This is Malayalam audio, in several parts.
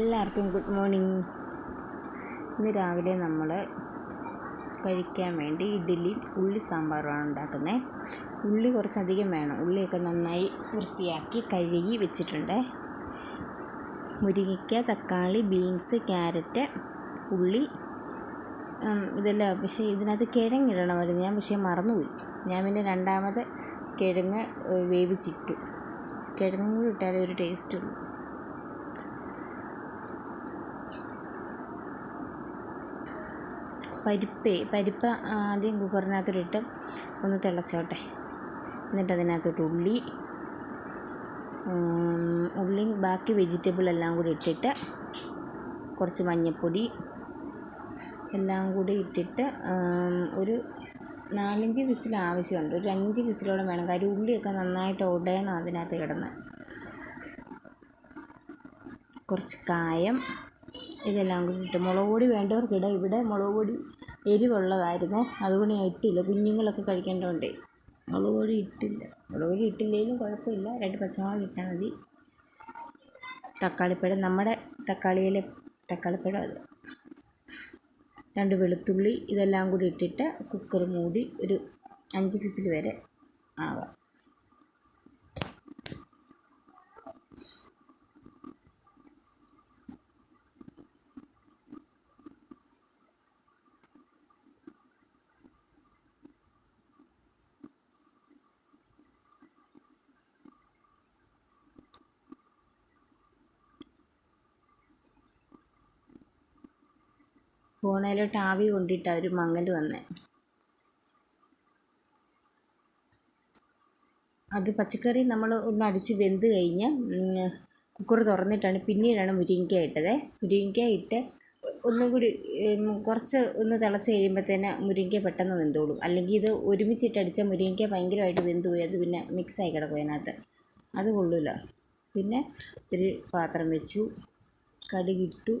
എല്ലാവർക്കും ഗുഡ് മോർണിംഗ്. ഇന്ന് രാവിലെ നമ്മൾ കഴിക്കാൻ വേണ്ടി ഇഡ്ഡലി ഉള്ളി സാമ്പാറുമാണ് ഉണ്ടാക്കുന്നത് ഉള്ളി കുറച്ചധികം വേണം. ഉള്ളിയൊക്കെ നന്നായി വൃത്തിയാക്കി കഴുകി വെച്ചിട്ടുണ്ട്. മുരിങ്ങയ്ക്ക തക്കാളി ബീൻസ് ക്യാരറ്റ് ഉള്ളി ഇതെല്ലാം. പക്ഷേ ഇതിനകത്ത് കിഴങ്ങിടണമായിരുന്നു ഞാൻ പക്ഷേ മറന്നുപോയി. ഞാൻ പിന്നെ രണ്ടാമത് കിഴങ്ങ് വേവിച്ചിട്ടു. കിഴങ്ങും കൂടി ഇട്ടാലേ ഒരു ടേസ്റ്റ് ഉള്ളൂ. പരിപ്പ് പരിപ്പ് ആദ്യം കുക്കറിനകത്തോട്ടിട്ട് ഒന്ന് തിളച്ചോട്ടെ. എന്നിട്ട് അതിനകത്തോട്ട് ഉള്ളി ഉള്ളി ബാക്കി വെജിറ്റബിൾ എല്ലാം കൂടി ഇട്ടിട്ട് കുറച്ച് മഞ്ഞൾപ്പൊടി എല്ലാം കൂടി ഇട്ടിട്ട് ഒരു നാലഞ്ച് വിസിൽ ആവശ്യമുണ്ട്. ഒരു അഞ്ച് വിസിലോടെ വേണം. കാര്യം ഉള്ളിയൊക്കെ നന്നായിട്ട് ഉടയണം അതിനകത്ത് കിടന്ന്. കുറച്ച് കായം ഇതെല്ലാം കൂടി ഇട്ട് മുളക് പൊടി വേണ്ടവർക്കിടാം ഇവിടെ മുളക് പൊടി എരിവുള്ളതായിരുന്നു. അതുകൊണ്ട് ഞാൻ ഇട്ടില്ല. കുഞ്ഞുങ്ങളൊക്കെ കഴിക്കേണ്ടതുകൊണ്ടേ. മുളക് പൊടി ഇട്ടില്ല. മുളക് പൊടി ഇട്ടില്ലെങ്കിലും കുഴപ്പമില്ല. രണ്ട് പച്ചമുളക് ഇട്ടാൽ മതി. തക്കാളിപ്പഴം. നമ്മുടെ തക്കാളിയിലെ തക്കാളിപ്പഴം അത്. രണ്ട് വെളുത്തുള്ളി ഇതെല്ലാം കൂടി ഇട്ടിട്ട് കുക്കർ മൂടി ഒരു അഞ്ച് വിസിൽ വരെ ആവാം. ഫോണേലോട്ട് ആവി കൊണ്ടിട്ട് അവർ മങ്ങൽ വന്നേ. അത് പച്ചക്കറി നമ്മൾ ഒന്ന് അടിച്ച് വെന്ത് കഴിഞ്ഞ് കുക്കർ തുറന്നിട്ടാണ് പിന്നീടാണ് മുരിങ്ങയ്ക്ക ഇട്ടത്. മുരിങ്ങയ്ക്ക ഇട്ട് ഒന്നും കൂടി കുറച്ച് ഒന്ന് തിളച്ച് കഴിയുമ്പോഴത്തേന് മുരിങ്ങയ്ക്ക പെട്ടെന്ന് വെന്തോളും. അല്ലെങ്കിൽ ഇത് ഒരുമിച്ചിട്ട് അടിച്ചാൽ മുരിങ്ങയ്ക്ക ഭയങ്കരമായിട്ട് വെന്ത് പോയി അത് പിന്നെ മിക്സായി കിടക്കും അതിനകത്ത്. അത് കൊള്ളില്ല പിന്നെ ഒരു പാത്രം വെച്ചു കടുകിട്ടു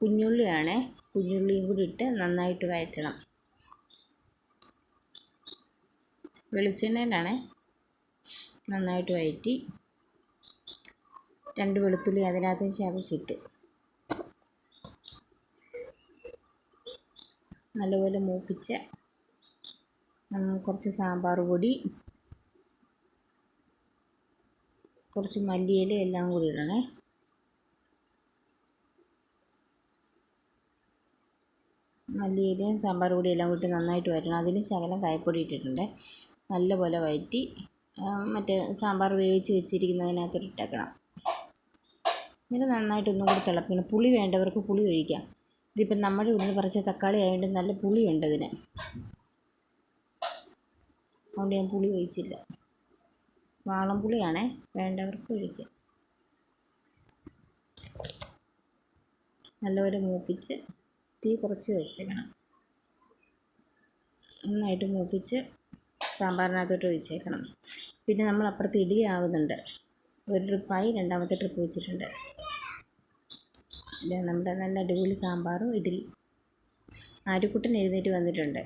കുഞ്ഞുള്ളിയാണേ. കുഞ്ഞുള്ളിയും കൂടി ഇട്ട് നന്നായിട്ട് വഴറ്റണം. വെളിച്ചെണ്ണയിലാണേ നന്നായിട്ട് വഴറ്റി രണ്ട് വെളുത്തുള്ളി അതിനകത്ത് ചതച്ചിട്ടു നല്ലപോലെ മൂപ്പിച്ച് കുറച്ച് സാമ്പാർ പൊടി കുറച്ച് മല്ലിയില എല്ലാം കൂടി ഇടണേ. മല്ലിയിലയും സാമ്പാർ പൊടി എല്ലാം കൂട്ടി നന്നായിട്ട് വരണം അതിൽ ശകലം കായപ്പൊടി ഇട്ടിട്ടുണ്ട്. നല്ലപോലെ വഴറ്റി മറ്റേ സാമ്പാർ വേവിച്ച് വെച്ചിരിക്കുന്നതിനകത്തോട്ട് ഇട്ടേക്കണം. എന്നിട്ട് നന്നായിട്ട് ഒന്നും കൂടി തിളപ്പിക്കണം. പുളി വേണ്ടവർക്ക് പുളി ഒഴിക്കാം. ഇതിപ്പം നമ്മുടെ ഇവിടുന്ന് പറിച്ച തക്കാളി ആയതുകൊണ്ട് നല്ല പുളിയുണ്ട് ഇതിന് അതുകൊണ്ട് ഞാൻ പുളി ഒഴിച്ചില്ല. വാളം പുളിയാണേ. വേണ്ടവർക്ക് ഒഴിക്കാം. നല്ലപോലെ മൂപ്പിച്ച് തീ കുറച്ച് വെച്ചേക്കണം. നന്നായിട്ട് മൂപ്പിച്ച് സാമ്പാറിനകത്തോട്ട് ഒഴിച്ചേക്കണം. പിന്നെ നമ്മൾ അപ്പുറത്ത് ഇടിയാവുന്നുണ്ട് ഒരു ട്രിപ്പായി രണ്ടാമത്തെ ട്രിപ്പ് വെച്ചിട്ടുണ്ട്. നമ്മുടെ നല്ല അടിപൊളി സാമ്പാറും ഇഡ്ഡലി ആര്യക്കുട്ടൻ എഴുന്നേറ്റ് വന്നിട്ടുണ്ട്.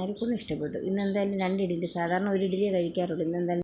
ആര്യക്കുട്ടൻ ഇഷ്ടപ്പെട്ടു. ഇന്ന് എന്തായാലും രണ്ട് ഇഡ്ഡലി സാധാരണ ഒരു ഇഡ്ഡലിയേ കഴിക്കാറുള്ളൂ. ഇന്ന് എന്തായാലും